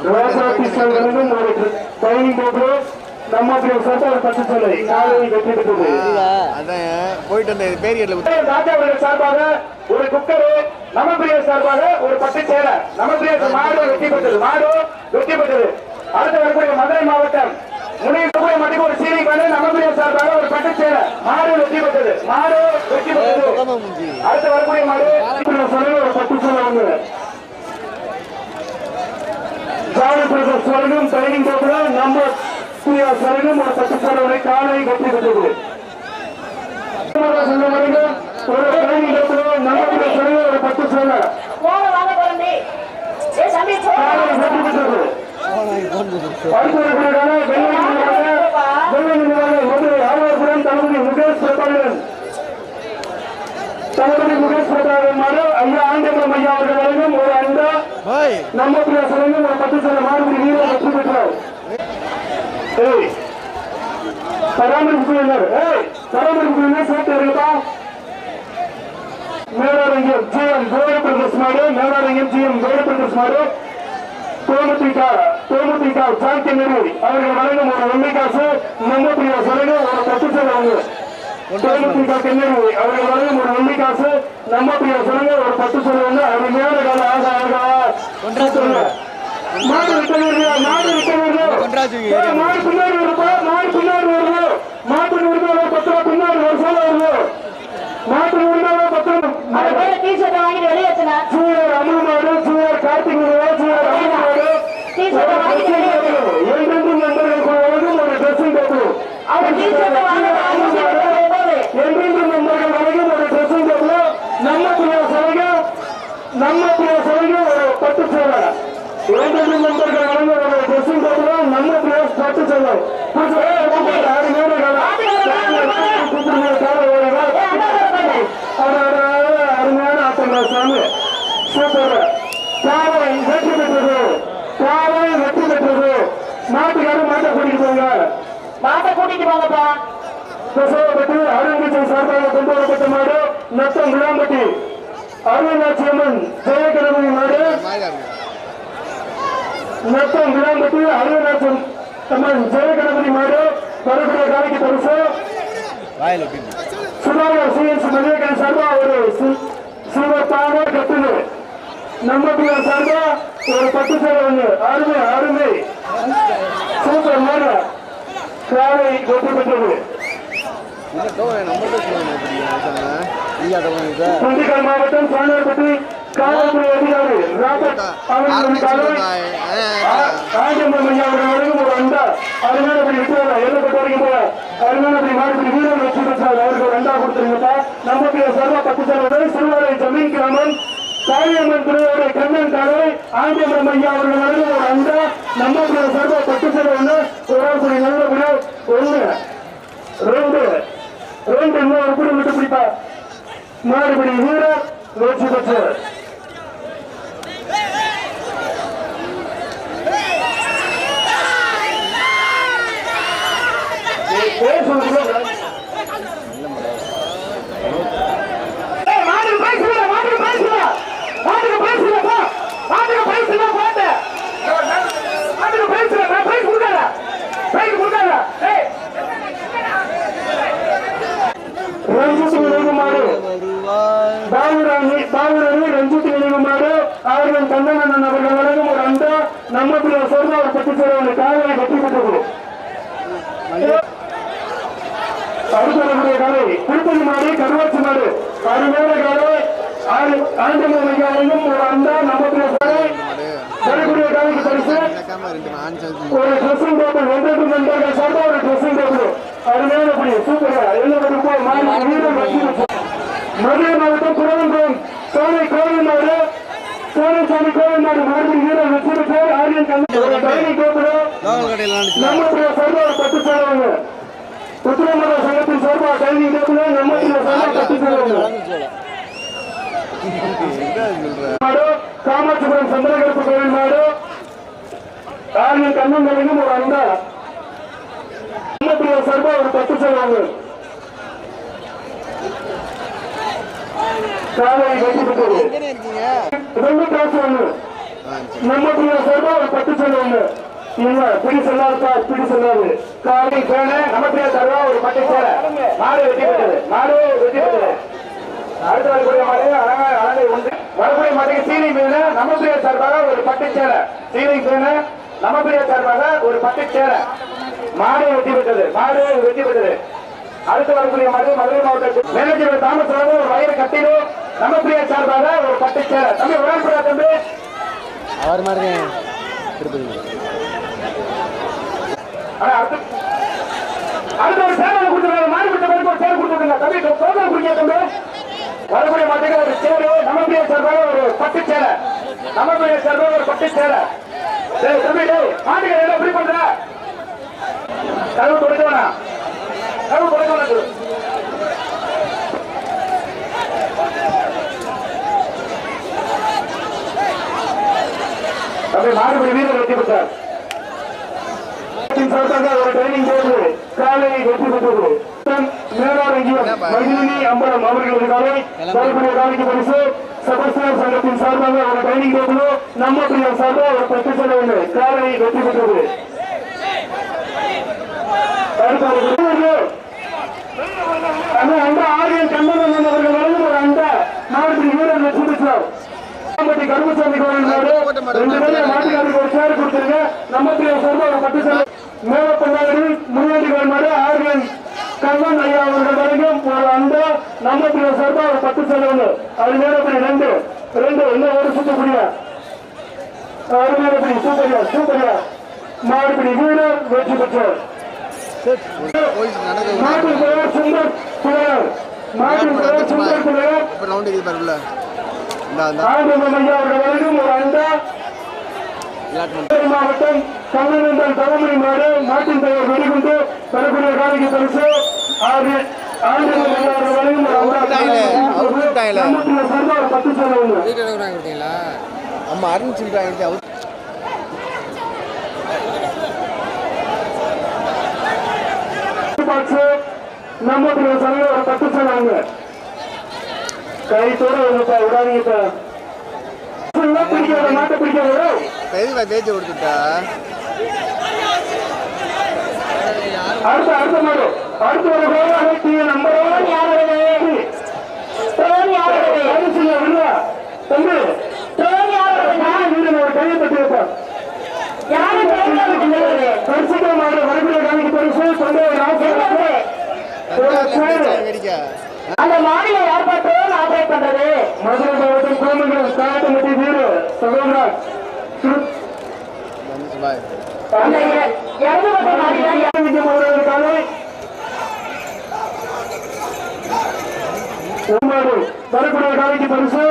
செல்வனுக்கும் ஒரு ட்ரைனிங் போட்டு நம்ம அப்படி சட்ட ஒரு பத்து சொல்லை காலை வெற்றி பெற்றது அதான் போயிட்டு வந்த பேரியட்ல ராஜா அவர்கள் சார்பாக ஒரு குக்கரு நமப்பிரிய சார்பாக ஒரு பட்டு சேலை. நமப்பிரிய மாடு வெற்றி பெற்றது மாடு வெற்றி பெற்றது அடுத்து வரக்கூடிய மதுரை மாவட்டம் முனியக்கூடிய மட்டும் ஒரு சீனி பண்ணு நமப்பிரிய சார்பாக ஒரு பட்டு சேலை. மாடு வெற்றி பெற்றது மாடு வெற்றி பெற்றது அடுத்து வரக்கூடிய மாடு சொல்லுங்க ஒரு பட்டு சேலை வந்து சொல்லும் ட்ரைனிங் போக்குல நம்ம சரணும் ஒரு சேலை காலை வெற்றி பெற்றது ஒரு ட்ரைனிங் நம்ம வாங்க குழந்தை ஏ தம்பி காலை போன வெற்றி பெற்றது அடுத்து வரக்கூடியதான வெள்ளை நிலவாக வெள்ளை நிலவாக மதுரை ஆழ்வார்புரம் தளபதி முகேஷ் பிரபாகரன் தளபதி முகேஷ் பிரபாகரன் மாடு ஐயா ஆண்டவரம் ஐயா அவர்கள் வழங்கும் ஒரு அண்டா பாய் நம்ம பிள்ளை நான் பத்து சில மாடுபடி வீரர் வெற்றி பெற்றோம் பராமரிப்பு குழுவினர் பராமரிப்பு குழுவினர் சேர்த்து வருகிறதா மேலாரங்கம் ஜி எம் பிரதேஷ் மாடு மேலாரங்கம் ஜி எம் பிரதேஷ் மாடு. தோமுதிக தோமுதிக சாந்தி நிறுவி அவர்கள் வழங்கும் ஒரு வெள்ளை காசு. நம்ம பிரியா சொல்லுங்க ஒரு பத்து சில வாங்க. அவர்கள் வழங்கும் ஒரு வெள்ளி காசு நம்ம பிள்ளை சொல்லுங்க ஒரு பத்து சொல்லுவாங்க அது மேல கால ஆக ஆக சொல்லுங்க மாடு விட்டவர்களா மாடு விட்டவர்களா மாடு பின்னாடி வருப்பா மாடு பின்னாடி வருது மாட்டு வருது பத்து ரூபா பின்னாடி வருஷம் வருது மாட்டு வருது பத்து ரூபா அந்த பேர டீஷர்ட் வாங்கிட்டு வெளியே வச்சுனா சூழர் அமுல் மாடு சூழர் கார்த்திக் மாடு சூழர் அமுல் மாடு டீஷர்ட் வாங்கிட்டு வெளியே வச்சுனா என்றென்றும் நண்பர்களுக்கு ஒரு ட்ரெஸ்ஸிங் டேபிள் அவர் டீஷர்ட் வாங்க என்றென்றும் நண்பர்கள் வழங்கும் ஒரு ட்ரெஸ்ஸிங் டேபிள் நம்ம பிள்ளை சலக நம்ம பிள்ளை சலக ஒரு பட்டு சேவை என்றென்றும் நண்பர்கள் வழங்கும் ஒரு ட்ரெஸ்ஸிங் டேபிள் நம்ம பிள்ளை பட்டு சேவை ஆறு நேரம் கூப்பிடுங்க காலை ஓடுங்க அருமையான ஆட்டங்களா சாமி சூப்பர் காலை வெற்றி பெற்றது காலை வெற்றி பெற்றது மாட்டுக்காரர் மாட்டை கூட்டிட்டு போங்கப்பா பிரசவப்பட்டு அருங்கட்சி சார்பாக கொண்டு வரப்பட்ட மாடு நத்தம் விளாம்பட்டி. அருணாட்சி அம்மன் ஜெயகணபதி மாடு. நத்தம் விளாம்பட்டி அருணாட்சி அம்மன் ஜெயகணபதி மாடு வரக்கூடிய காலைக்கு பரிசு. சுதாகர் சிஎன்சி மதியக்கன் சார்பா ஒரு சி- சில்வர் தாங்க கட்டுது. நம்ம பிள்ளை சார்பா ஒரு பத்து சேவை ஒண்ணு. அருமை அருமை. சூப்பர் மாடு காலை வெற்றி பெற்றது. மாவட்டம் சாணார்பட்டி காவல்துறை அதிகாரி ராபர்ட் அவர்கள் காலை ராஜம்பரம் ஐயா அவர்கள் வழங்கும் ஒரு அண்டா அருமையான அப்படி விட்டுறாங்க எல்லப்பட்ட வரைக்கும் போல அருமையான அப்படி மாடுபடி வீரர் வெற்றி பெற்றார். அவருக்கு ஒரு அண்டா கொடுத்துருங்கப்பா நமக்கு சர்வா பத்து செல்வதை சிறுவாரை ஜமீன் கிராமம் காளியம்மன் துறையோட கண்ணன் காலை ஆண்டியபுரம் ஐயா அவர்கள் வழங்கும் ஒரு அண்டா நம்ம சர்வா பத்து செல்வம் ஒரு ஆள் நல்லபடியா ஒண்ணு ரெண்டு ரெண்டு இன்னும் ஒரு கூட விட்டு பிடிப்பா மாடுபடி வீரர் வெற்றி பெற்றார் பேர் சொல்லுங்க ஏய், மாட்டுக்கு prize இல்ல, மாட்டுக்கு prize இல்ல. மாட்டுக்கு prize இல்லப்பா. மாட்டுக்கு prize இல்ல, போட்டு. மாட்டுக்கு prize இல்ல, நான் prize கொடுக்கல. prize கொடுக்கல. ஏய். ரஞ்சித் நினைவு மாடு பாபுராணி பாபுராணி ரஞ்சித் நினைவு மாடு அவர்கள் கண்ணனன் அவர்கள் வழங்கும் ஒரு அண்டா நம்ம பிள்ளை சொல்ற ஒரு பத்து சேவை காலையை வெற்றி பெற்றது காலை திருப்பதி மாடு கருவாச்சி மாடு அருமையான காலை ஒரு அண்டா நம்ம பிள்ளை சாலை வரக்கூடிய காலைக்கு பரிசு ஒரு ட்ரெஸ்ஸிங் டேபிள் நண்பர்கள் ஒரு ட்ரெஸ்ஸிங் டேபிள் அருமையான படி சூப்பரா எல்லாருக்கும் மாறி மதுரை மாவட்டம் குரவன்புரம் சோனை கோவில் நாடு சோனை சாமி கோவில் நாடு மாறுபடி வீரர் வெற்றி பெற்றார் ஆரியன் கடையில் நினச்சி நம்முடைய ஒரு பத்து சேரவங்க உத்திரமல சங்கத்தின் சார்பா டைனிங் டேபிள் நம்முடைய சார்பா பத்து சேரவங்க மாடு காமாட்சிபுரம் சந்திரகருப்பு கோவில் மாடு. ஆரியன் கண்ணன் ஒரு அண்டா நம்முடைய ஒரு பத்து சேரவங்க எங்கே இருக்கீங்க? ரெண்டு காசு ஒண்ணு. நம்முடைய சார்பா ஒரு பத்து செல்ல ஒண்ணு. இல்ல பிடி செல்லாதுப்பா பிடி செல்லாது. காலை பேனு நமக்கு தருவா ஒரு பட்டை சேர மாடு வெட்டி பெற்றது மாடு வெட்டி பெற்றது அடுத்த வரக்கூடிய மாடு அழகா அழகை உண்டு. வரக்கூடிய மாட்டுக்கு சீனி மீன் நமக்கு சார்பாக ஒரு பட்டை சேர சீனி மீன் நமக்கு சார்பாக ஒரு பட்டை மாடு வெட்டி பெற்றது மாடு வெட்டி பெற்றது அடுத்து வரக்கூடிய மாடு மதுரை மாவட்டத்தில். மேனேஜர் தாமஸ் ஒரு வயிறு கட்டிலும் நமக்கு சார்பாக ஒரு பட்டை சேர தம்பி உடன்படா தம்பி? அவர் மாதிரி. திருப்பதி அடுத்து. ஒரு சேவை கொடுத்துருக்காங்க மாறி விட்ட மாதிரி ஒரு சேவை கொடுத்துருக்காங்க. தம்பி சோதனை குடிக்க தம்பி. வரக்கூடிய மாட்டுக்கு ஒரு சேரு நமக்குரிய சார்பாக ஒரு பட்டு சேலை நமக்குரிய சார்பாக ஒரு பட்டு சேலை டேய் தம்பி மாட்டுக்கு எப்படி பண்ற? கதவு கொடுக்க வேணாம் கதவு கொடுக்க வேணாம் தம்பி மாறுபடி வீரர் வெற்றி பெற்றார் சார்பாக ஒரு ட்ரைனிங் போது காலை வெற்றி பெற்றது மேலாரங்கியம் மகிழினி அம்பலம் அவர்களது காலை தரக்கூடிய காலைக்கு பரிசு சபஸ்தியார் சங்கத்தின் சார்பாக ஒரு ட்ரைனிங் போது நம்ம பிரியம் சார்பாக ஒரு பத்து செலவு காலை வெற்றி பெற்றது அந்த அந்த ஆரியன் கண்ணன் அவர்கள் வழங்கும் ஒரு அந்த மாவட்டத்தில் வீரர் வெற்றி பெற்றார் மாவட்ட கருமசாமி நாடு ரெண்டு பேரும் மாட்டுக்காரருக்கு ஒரு சேர் கொடுத்துருங்க. நம்ம சார்பாக ஒரு பத்து சேர். மேலப்பண்ணாடி முன்னாடி மாடு ஆரியன் கண்ணன் ஐயா அவர்கள் வரைக்கும் ஒரு அந்த நம்ம பத்து செலவு அது மேலப்படி ரெண்டு. ரெண்டு இன்னும் ஒரு சுத்தக்கூடிய அது மேலப்படி சூப்பரியா சூப்பரியா? மாடுபடி வீரர் வெற்றி பெற்றார். பெயர் சுந்தர் பிள்ளையார். பெயர் சுந்தர் பிள்ளையார். மாவட்டம் கண்ணனந்தல் தலைமுறை மாடு மாட்டின் பெயர் வெடிகுண்டு பெறக்கூடிய காலைக்கு பரிசு. ஆறு ஆமாம் அருண் சிம்பிளாங்க அவர் பாக்ஸ் நம்ம சமையல் ஒரு பத்து செலவுங்க கைத்தோட விடாதீங்கப்பா ஃபுல்லா பிடிக்காத மாட்டை பிடிக்காத. எதுக்கு பேச்சு கொடுத்துட்டா? அடுத்த அடுத்த மாடு. அடுத்த ஒரு கோல் அனைத்து நம்பர் யாரோட தோனி ஆடுறது அரிசிங்க விடுவா தம்பி தோனி ஆடுறதுன்னா வீரன் ஒரு கையை தட்டி வைப்பார் யாரும் தேர்ந்த விட்டு பரிசுத்த மாடு வரக்கூடிய காணிக்கு பரிசு தொண்டை ராசி வெடிக்கா. அந்த மாநில ஏற்பாட்டோடு ஆபரேட் பண்றது. மதுரை மாவட்டம் கோமங்கலம் காட்டமட்டி வீடு. சகோதரா திரு- வரக்கூடிய காலைக்கு பரிசு.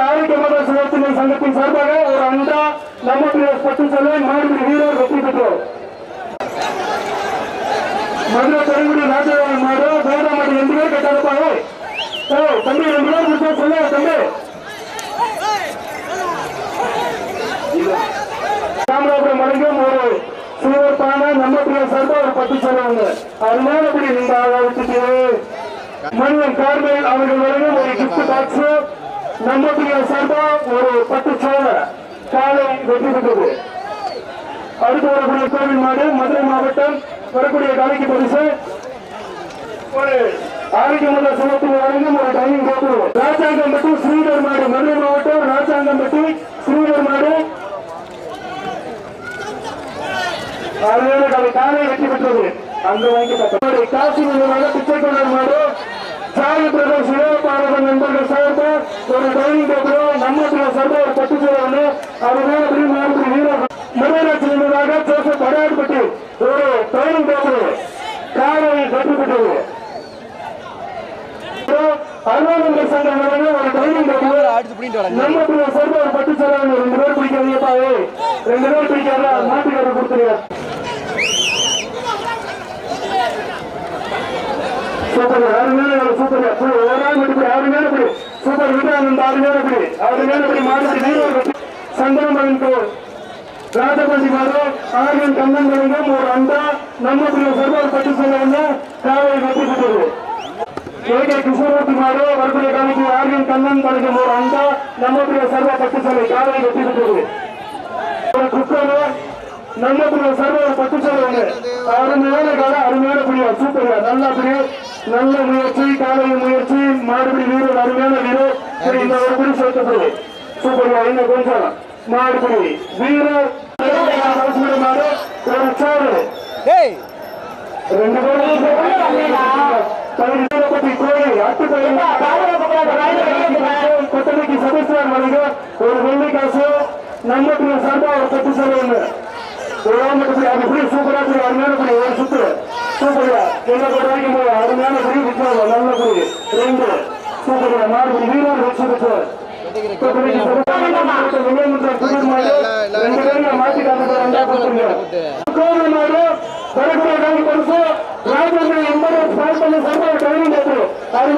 ஆரோக்கிய மத சங்கத்தின் சார்பாக ஒரு அண்டா நம்ம பத்து செல்ல மாடுபிடி வீரர் வெற்றி பெற்றோம் மதுரை பெருங்குடி ராஜாவின் மாடு வேத மாடு ரெண்டு தம்பி ரெண்டு கொடுத்தா சொல்ல தம்பி. ராமநாதபுரம் வரைக்கும் ஒரு சிறுவர் பானை நம்ம ஒரு பத்து சொல்லுவாங்க அதனால இப்படி நீங்க ஆக மனிதன் கார்மேல் அவர்கள் வரைக்கும் ஒரு கிஃப்ட் பாக்ஸ் நம்ம பிள்ளை ஒரு பத்து சோழ காலை வெற்றி பெற்றது அடுத்து வரக்கூடிய கோவில் மாடு மதுரை மாவட்டம் வரக்கூடிய கலைக்கு பரிசு. ஒரு ஆரோக்கியமுள்ள சுமத்தில் வழங்கும் ஒரு டைனிங் டேபிள் ராஜாங்கம்பட்டி ஸ்ரீதர் மாடு மதுரை மாவட்டம் ராஜாங்கம்பட்டி ஸ்ரீதர் மாடு. அருமையான கலை காலை வெற்றி பெற்றது. அங்க வாங்கிக்கப்பட்ட காசி நிலையாக பிச்சை கொண்டார் மாடு. சாமி பிரதர் சிவபாரதன் நண்பர்கள் சார்பா ஒரு டைனிங் டேபிள் நம்ம சில சார்பா ஒரு பத்து சேவை அருமையான மாடு வீரர் முதலமைச்சர் நினைவாக ஜோசப் படையாடுபட்டு ஒரு டைனிங் டேபிள் காலை வெற்றி பெற்றது அலுவலக சங்கம் வழங்க ஒரு டைனிங் டேபிள் அடிச்சு பிடிட்டு வராங்க நம்ம பிள்ளை ரெண்டு பேர் பிடிக்காதீங்கப்பா ரெண்டு பேர் பிடிக்காத? மாட்டுக்காரர் கொடுத்துருங்க. சூப்பர் அருமையான ஒரு சூப்பர். அப்படி ஒரு நாள் இப்படி அருமையான இப்படி. சூப்பர் விட்டானந்த அருமையான இப்படி. அருமையான இப்படி மாடு வீரர் சந்தனமகன் கோர் ராஜபதி மாடு ஆரியன் கண்ணன் ஒரு அண்டா நம்ம சர்வர் பட்டு செல்ல காவலை வெற்றி பெற்றது வரக்கூடிய காலைக்கு ஆரியன் கண்ணன் வழங்கும் ஒரு அண்டா நம்ம பிள்ளை சர்வ பட்டு செல்லை காலை வெற்றி பெற்றது ஒரு குக்கர் நம்ம புரிய சர்வர் பத்து சொல்லுவாங்க அருமையான கால அருமையான புரியா சூப்பர்யா நல்லா புரிய நல்ல முயற்சி காலை முயற்சி மாடுபிடி வீரர் அருமையான வீரர். சரி இந்த ஒரு புடி சேர்த்தது சூப்பர்யா இன்னும் கொஞ்சம். மாடுபிடி வீரர். ஒரு ஏய்! ரெண்டு பேரும். பத்தி கோழி அட்டு கொத்தனைக்கு சதீஸ்வரன் வழங்க ஒரு வெள்ளி காசு நம்ம சார்பா ஒரு பத்து சொல்லுவாங்க அது புரிய சூப்பரா புரிய அருமையான புரிய ஒரு சுத்து. சூப்பரியா என்ன பொறுத்த வரைக்கும் அருமையான புரிய விற்கிறாங்க நல்ல புரிய. ரெண்டு. சூப்பரியா மாடு வீரர் வச்சு பேரும் மாற்றி காட்டு ரெண்டா கொடுத்துருங்க கோவிலமாடு வரக்கூடிய காலி பரிசு ராஜேந்திர எண்பது ஸ்பான்சர் சர்வர் ட்ரைனிங் அது